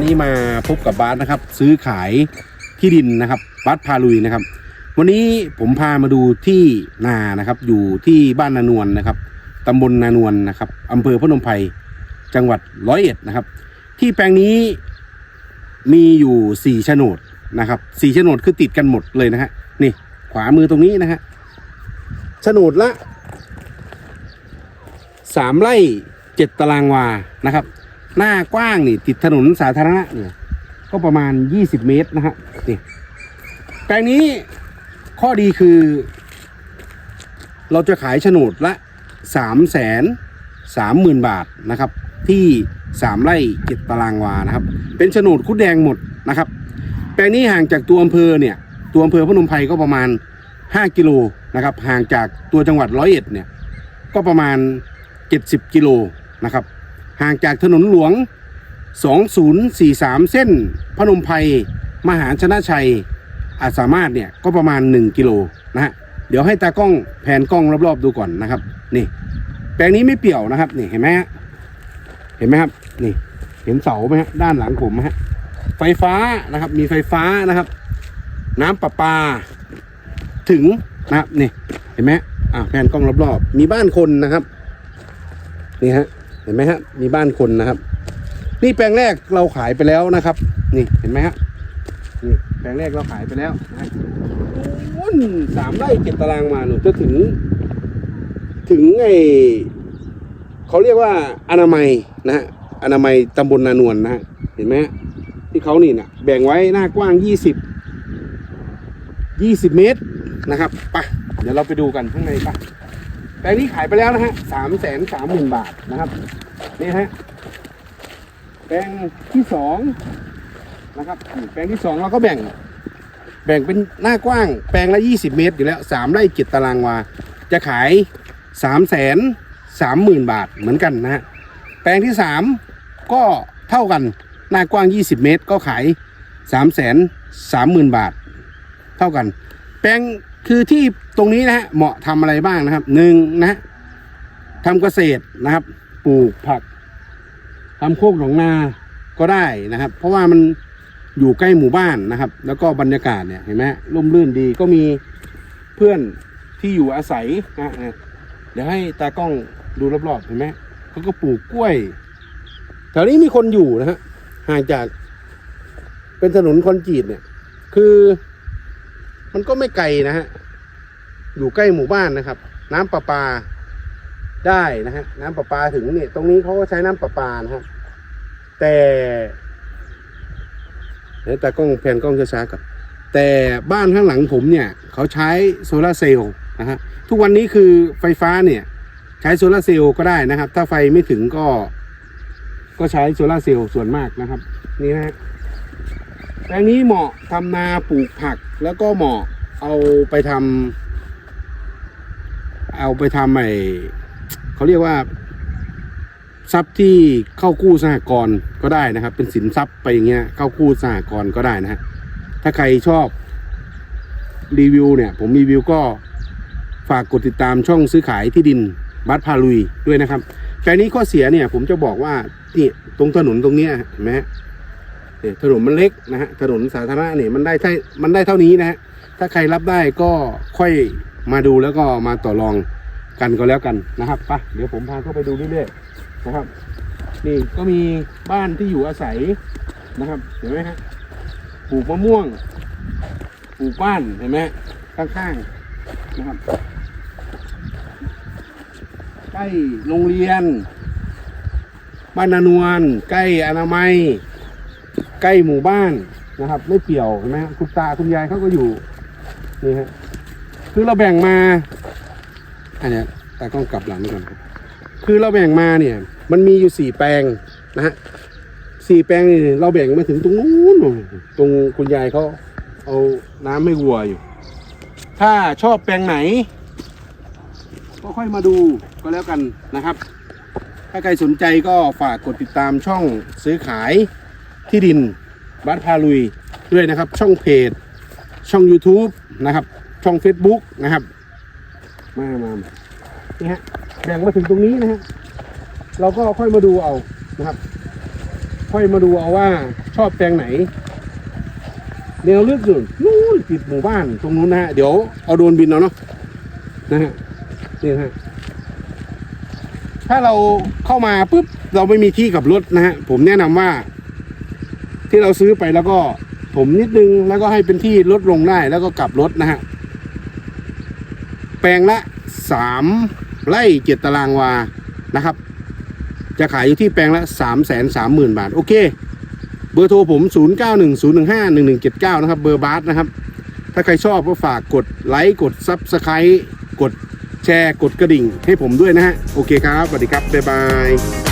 วันนี้มาพบกับบาสนะครับ ซื้อขายที่ดินนะครับบาสพาลุยนะครับ วันนี้ผมพามาดูที่นานะครับ อยู่ที่บ้านนานวลนะครับตำบลนานวลนะครับอำเภอพนมไพรจังหวัดร้อยเอ็ดนะครับ ที่แปลงนี้มีอยู่สี่โฉนดนะครับสี่โฉนดคือติดกันหมดเลยนะฮะนี่ขวามือตรงนี้นะฮะโฉนดละสามไร่เจ็ดตารางวานะครับ หน้ากว้างนี่ ติดถนนสาธารณะเนี่ย ก็ประมาณ 20 เมตรนะฮะนี่แปลงนี้ข้อดีคือ เราจะขายโฉนดละ 3 3 0 0 0 0 บาทนะครับ ที่ 3 ไร่7ตารางวานะครับ เป็นโฉนดคุดแดงหมดนะครับ แปลงนี้ห่างจากตัวอำเภอเนี่ย ตัวอำเภอพนมไพรก็ประมาณ 5 กิโลนะครับ ห่างจากตัวจังหวัดร้อยเอ็ดเนี่ย ก็ประมาณ 70 กิโลนะครับ ห่างจากถนนหลวง 2043 เส้น พนมไพรมหาชนะชัย อาจสามารถเนี่ยก็ประมาณ 1 กิโลนะฮะเดี๋ยวให้ตากล้องแผนกล้องรอบๆดูก่อนนะครับ นี่ แปลงนี้ไม่เปี่ยวนะครับนี่เห็นไหมฮะเห็นไหมครับนี่ เห็นเสาไหมฮะด้านหลังผมไหมฮะไฟฟ้านะครับมีไฟฟ้านะครับ น้ำประปา ถึงนะครับนี่เห็นไหมอ่าแผนกล้องรอบๆมีบ้านคนนะครับนี่ฮะ เห็นไหมฮะมีบ้านคนนะครับ นี่แปลงแรกเราขายไปแล้วนะครับ นี่เห็นไหมฮะนี่แปลงแรกเราขายไปแล้วนะนู้นสามไร่เจ็ดตารางมาหนูจะถึง ถึงไอเขาเรียกว่าอนามัยนะฮะอนามัยตำบลนานวลนะฮะเห็นไหมฮะที่เขานี่นะแบ่งไว้หน้ากว้างยี่สิบยี่สิบเมตรนะครับไปะเดี๋ยวเราไปดูกันข้างในปะ แปลงนี้ขายไปแล้วนะฮะสามแสนสามหมื่นบาทนะครับนี่ฮะแปลงที่สองนะครับแปลงที่สองเราก็แบ่ง แบ่งเป็นหน้ากว้าง แปลงละยี่สิบเมตรอยู่แล้วสามไร่จิตตารางวา จะขายสามแสนสามหมื่นบาทเหมือนกันนะฮะแปลงที่สามก็เท่ากันหน้ากว้างยี่สิบเมตรก็ขายสามแสนสามหมื่นบาท เท่ากัน แปลง คือที่ตรงนี้นะฮะเหมาะทำอะไรบ้างนะครับหนึ่งนะทำเกษตรนะครับ ปลูกผักทำโคกหนองนาก็ได้นะครับ เพราะว่ามันอยู่ใกล้หมู่บ้านนะครับ แล้วก็บรรยากาศเนี่ยเห็นไหมร่มรื่นดีก็มีเพื่อนที่อยู่อาศัยนะฮะเดี๋ยวให้ตากล้องดูรอบๆเห็นไหมเขาก็ปลูกกล้วยแถวนี้มีคนอยู่นะฮะห่างจากเป็นถนนคอนกรีตเนี่ย คือ มันก็ไม่ไกลนะฮะ อยู่ใกล้หมู่บ้านนะครับ น้ำประปาได้นะฮะ น้ำประปาถึงเนี่ย ตรงนี้เขาก็ใช้น้ำประปานะครับ แต่เดี๋ยวตากล้องแผนกล้องช้าๆก่อนแต่บ้านข้างหลังผมเนี่ย เขาใช้โซลาร์เซลล์นะฮะ ทุกวันนี้คือไฟฟ้าเนี่ย ใช้โซลาร์เซลล์ก็ได้นะครับ ถ้าไฟไม่ถึงก็ ก็ใช้โซลาร์เซลล์ส่วนมากนะครับ นี่นะฮะ ลงนี้เหมาะทำนาปลูกผักแล้วก็เหมาะเอาไปทำเอาไปทำไอเขาเรียกว่า ทรัพย์ที่เข้ากู้สหกรณ์ก็ได้นะครับ เป็นสินทรัพย์ไปอย่างเงี้ยเข้ากู้สหกรณ์ก็ได้นะฮะถ้าใครชอบรีวิวเนี่ย ผมรีวิวก็ฝากกดติดตามช่องซื้อขายที่ดินบัตพาลุยด้วยนะครับแปลงนี้ข้อเสียเนี่ย ผมจะบอกว่านี่ตรงถนนตรงเนี้ยเห็นไหมฮะ เนี่ยถนนมันเล็กนะฮะถนนสาธารณะเนี่ยมันได้ใช่มันได้เท่านี้นะฮะถ้าใครรับได้ก็ค่อยมาดูแล้วก็มาต่อรองกันก็แล้วกันนะครับไปะเดี๋ยวผมพาเข้าไปดูเรื่อยๆนะครับ นี่ก็มีบ้านที่อยู่อาศัยนะครับเห็นไหมฮะปลูกมะม่วงปลูกบ้านเห็นไหมข้างๆนะครับใกล้โรงเรียน บ้านนานวลใกล้อนามัย ใกล้หมู่บ้านนะครับ ไม่เปี่ยวเห็นไหมคุณตาคุณยายเขาก็อยู่นี่ฮะคือเราแบ่งมาอันนี้ตากล้องกลับหลังก่อนครับ คือเราแบ่งมาเนี่ย มันมีอยู่สี่แปลงนะฮะสี่แปลงนี่เราแบ่งมาถึงตรงนู้นตรงคุณยายเขาเอาน้ำให้วัวอยู่ ถ้าชอบแปลงไหน ก็ค่อยมาดูก็แล้วกันนะครับ ถ้าใครสนใจก็ฝากกดติดตามช่องซื้อขาย ที่ดินบัตพาลุยด้วยนะครับ ช่องเพจ ช่อง YouTube นะครับ ช่อง Facebook นะครับ มามามนี่ฮะแบ่งมาถึงตรงนี้นะฮะเราก็ค่อยมาดูเอานะครับ ค่อยมาดูเอาว่าชอบแปลงไหนแนวเลึกอยู่นู่นติดหมู่บ้านตรงนู้นนะฮะเดี๋ยวเอาโดรนบินเอาเนาะนะฮะนี่ฮะถ้าเราเข้ามาปุ๊บเราไม่มีที่กับรถนะฮะผมแนะนำว่า ที่เราซื้อไปแล้วก็ผมนิดนึงแล้วก็ให้เป็นที่ลดลงได้แล้วก็กลับรถนะฮะ แปลงละสามไร่เจ็ดตารางวานะครับ จะขายอยู่ที่แปลงละสามแสนสามหมื่นบาท โอเค เบอร์โทรผม0 9 1 0 1 5 1 1 7 9นะครับ เบอร์บาสนะครับ ถ้าใครชอบก็ฝากกดไลค์กดซับสไคร b ์กดแชร์กดกระดิ่งให้ผมด้วยนะฮะ โอเคครับสวัสดีครับ บ๊ายบาย